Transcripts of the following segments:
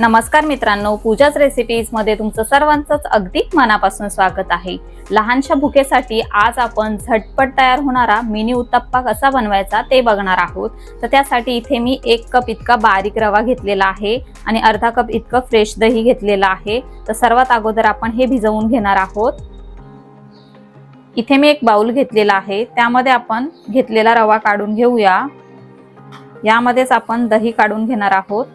नमस्कार मित्रांनो पूजाच रेसिपीजमध्ये तुमचं सर्वांचंच अगदी मनापासून स्वागत आहे. लहानशा भुकेसाठी आज आपण झटपट तयार होणारा मिनी उत्तप्पा कसा बनवायचा ते बघणार आहोत. तर त्यासाठी इथे मी एक कप इतका बारीक रवा घेतलेला आहे आणि अर्धा कप इतकं फ्रेश दही घेतलेलं आहे. तर सर्वात अगोदर आपण हे भिजवून घेणार आहोत. इथे मी एक बाउल घेतलेला आहे. त्यामध्ये आपण घेतलेला रवा काढून घेऊया. यामध्येच आपण दही काढून घेणार आहोत.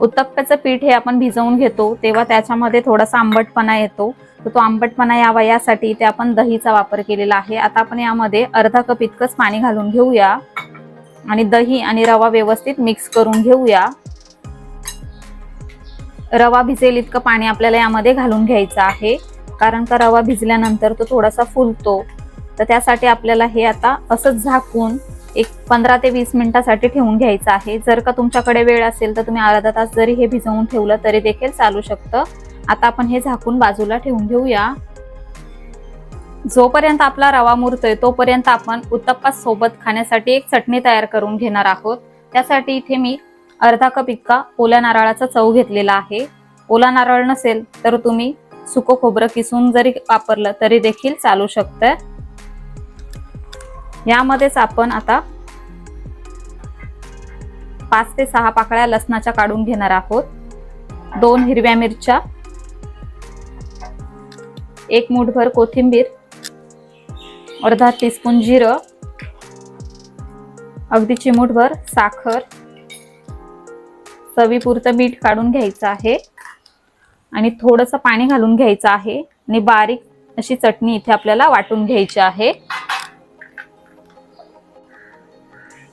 उत्तप्प्याचं पीठ हे आपण भिजवून घेतो तेव्हा त्याच्यामध्ये थोडासा आंबटपणा येतो. तर तो आंबटपणा यावा यासाठी ते आपण दहीचा वापर केलेला आहे. आता आपण यामध्ये अर्धा कप इतकंच पाणी घालून घेऊया. आणि दही आणि रवा व्यवस्थित मिक्स करून घेऊया. रवा भिजेल इतकं पाणी आपल्याला यामध्ये घालून घ्यायचं आहे. कारण का रवा भिजल्यानंतर तो थोडासा फुलतो. तर त्यासाठी आपल्याला हे आता असंच झाकून एक पंधरा ते वीस मिनिटासाठी ठेवून घ्यायचं आहे. जर का तुमच्याकडे वेळ असेल तर तुम्ही अर्धा तास जरी हे भिजवून ठेवलं तरी देखील चालू शकतं. आता आपण हे झाकून बाजूला ठेवून घेऊया. जोपर्यंत आपला रवा मुरतोय तोपर्यंत आपण उत्तप्पा सोबत खाण्यासाठी एक चटणी तयार करून घेणार आहोत. त्यासाठी इथे मी अर्धा कप इतका ओल्या नारळाचा चव घेतलेला आहे. ओला नारळ नसेल तर तुम्ही सुकं खोबरं किसून जरी वापरलं तरी देखील चालू शकतं. यामध्येच आपण आता पाच ते सहा पाकळ्या लसणाच्या काढून घेणार आहोत. दोन हिरव्या मिरच्या एक मूठभर कोथिंबीर अर्धा टीस्पून जिरं अगदी चिमूटभर साखर चवीपुरतं मीठ काढून घ्यायचं आहे. आणि थोडंसं पाणी घालून घ्यायचं आहे. आणि बारीक अशी चटणी इथे आपल्याला वाटून घ्यायची आहे.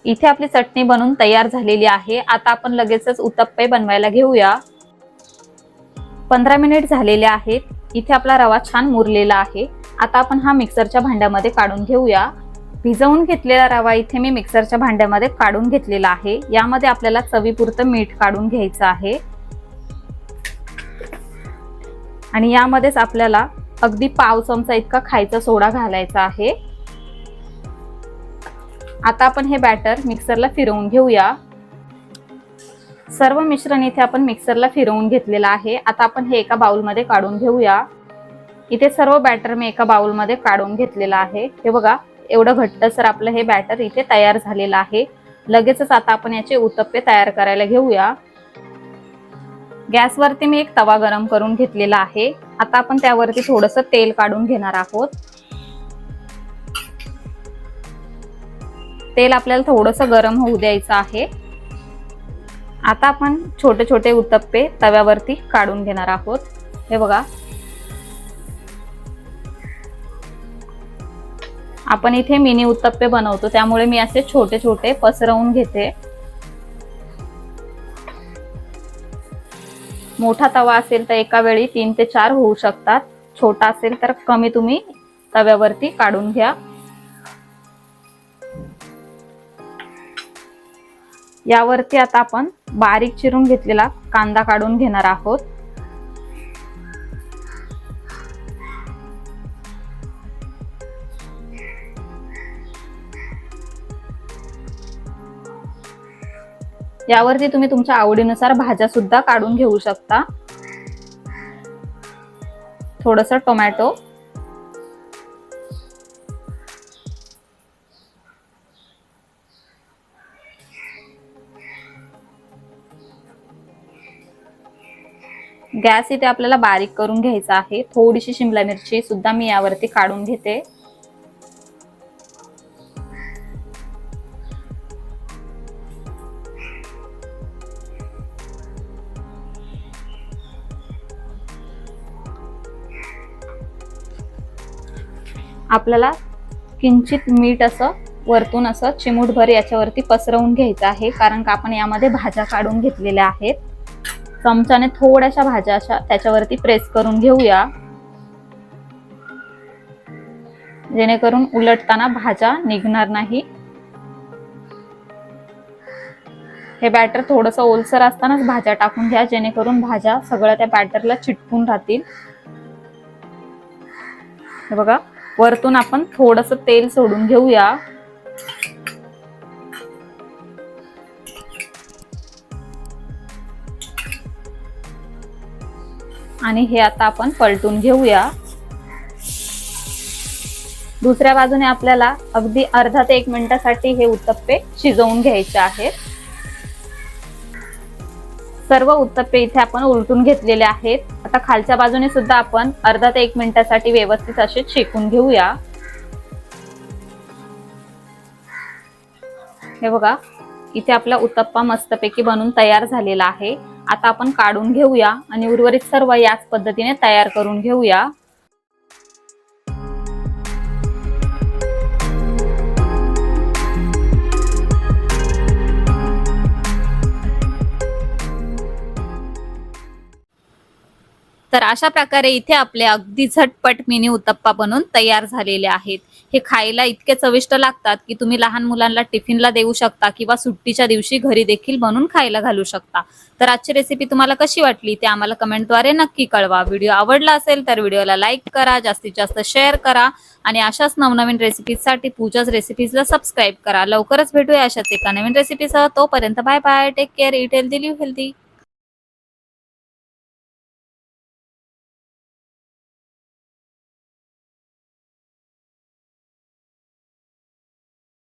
इथे आपली चटणी बनवून तयार झालेली आहे. आता आपण लगेचच उत्तप्पे बनवायला घेऊया. पंधरा मिनिट झालेले आहेत. इथे आपला रवा छान मुरलेला आहे. आता आपण हा मिक्सरच्या भांड्यामध्ये काढून घेऊया. भिजवून घेतलेला रवा इथे मी मिक्सरच्या भांड्यामध्ये काढून घेतलेला आहे. यामध्ये आपल्याला चवीपुरतं मीठ काढून घ्यायचं आहे. आणि यामध्येच आपल्याला अगदी पाव चमचा इतका खायचा सोडा घालायचा आहे. आता आपण हे बॅटर मिक्सरला फिरवून घेऊया. सर्व मिश्रण इथे आपण मिक्सरला फिरवून घेतलेलं आहे. आता आपण हे एका बाउलमध्ये काढून घेऊया. इथे सर्व बॅटर मी एका बाउलमध्ये काढून घेतलेलं आहे. हे बघा एवढं घट्टसर आपलं हे बॅटर इथे तयार झालेलं आहे. लगेचच आता आपण याचे उतप्पे तयार करायला घेऊया. गॅसवरती मी एक तवा गरम करून घेतलेला आहे. आता आपण त्यावरती थोडंसं तेल काढून घेणार आहोत. तेल आपल्याला थोडंसं गरम होऊ द्यायचं आहे. आता आपण छोटे छोटे उत्तप्पे तव्यावरती काढून घेणार आहोत. हे बघा. आपण इथे मिनी उत्तप्पे बनवतो त्यामुळे मी असे छोटे छोटे पसरवून घेते. मोठा तवा असेल तर एका वेळी तीन ते चार होऊ शकतात. छोटा असेल तर कमी तुम्ही तव्यावरती काढून घ्या. यावरती आता आपण बारीक चिरून घेतलेला कांदा काढून घेणार आहोत. यावरती तुम्ही तुमच्या आवडीनुसार भाज्या सुद्धा काढून घेऊ शकता. थोडस टोमॅटो. गॅस इथे आपल्याला बारीक करून घ्यायचा आहे. थोडीशी शिमला मिरची सुद्धा मी यावरती काढून घेते. आपल्याला किंचित मीठ असं वरतून असं चिमूटभर याच्यावरती पसरवून घ्यायचं आहे कारण का आपण यामध्ये भाज्या काढून घेतलेल्या आहेत. चमच्याने थोड्याशा भाज्या अशा त्याच्यावरती प्रेस करून घेऊया. जेणेकरून उलटताना भाज्या निघणार नाही. हे बॅटर थोडस ओलसर असतानाच भाज्या टाकून घ्या जेणेकरून भाज्या सगळ्या त्या बॅटरला चिटकून राहतील. हे बघा वरतून आपण थोडस तेल सोडून घेऊया. आणि हे आता आपण पलटून घेऊया. दुसऱ्या बाजूने आपल्याला अगदी अर्धा ते एक मिनिटासाठी हे उत्तप्पे शिजवून घ्यायचे आहेत. सर्व उत्तप्पे इथे आपण उलटून घेतलेले आहेत. आता खालच्या बाजूने सुद्धा आपण अर्धा ते एक मिनिटासाठी व्यवस्थित असे शेकून घेऊया. हे बघा इथे आपला उत्तप्पा मस्तपैकी बनून तयार झालेला आहे. आता आपण काढून घेऊया आणि उर्वरित सर्व याच पद्धतीने तयार करून घेऊया. तर अशा प्रकारे इथे आपले अगदी झटपट मिनी उत्तप्पा बनून तयार झालेले आहेत. हे खायला इतके चविष्ट लागतात की तुम्ही लहान मुलांना टिफिनला देऊ शकता किंवा सुट्टीच्या दिवशी घरी देखील बनवून खायला घालू शकता. तर आजची रेसिपी तुम्हाला कशी वाटली ते आम्हाला कमेंटद्वारे नक्की कळवा. व्हिडिओ आवडला असेल तर व्हिडिओला लाईक करा जास्तीत जास्त शेअर करा आणि अशाच नवनवीन रेसिपीजसाठी पूजाच रेसिपीजला सबस्क्राईब करा. लवकरच भेटूया अशाच एका नवीन रेसिपीसह तोपर्यंत bye bye take care eat healthy live healthy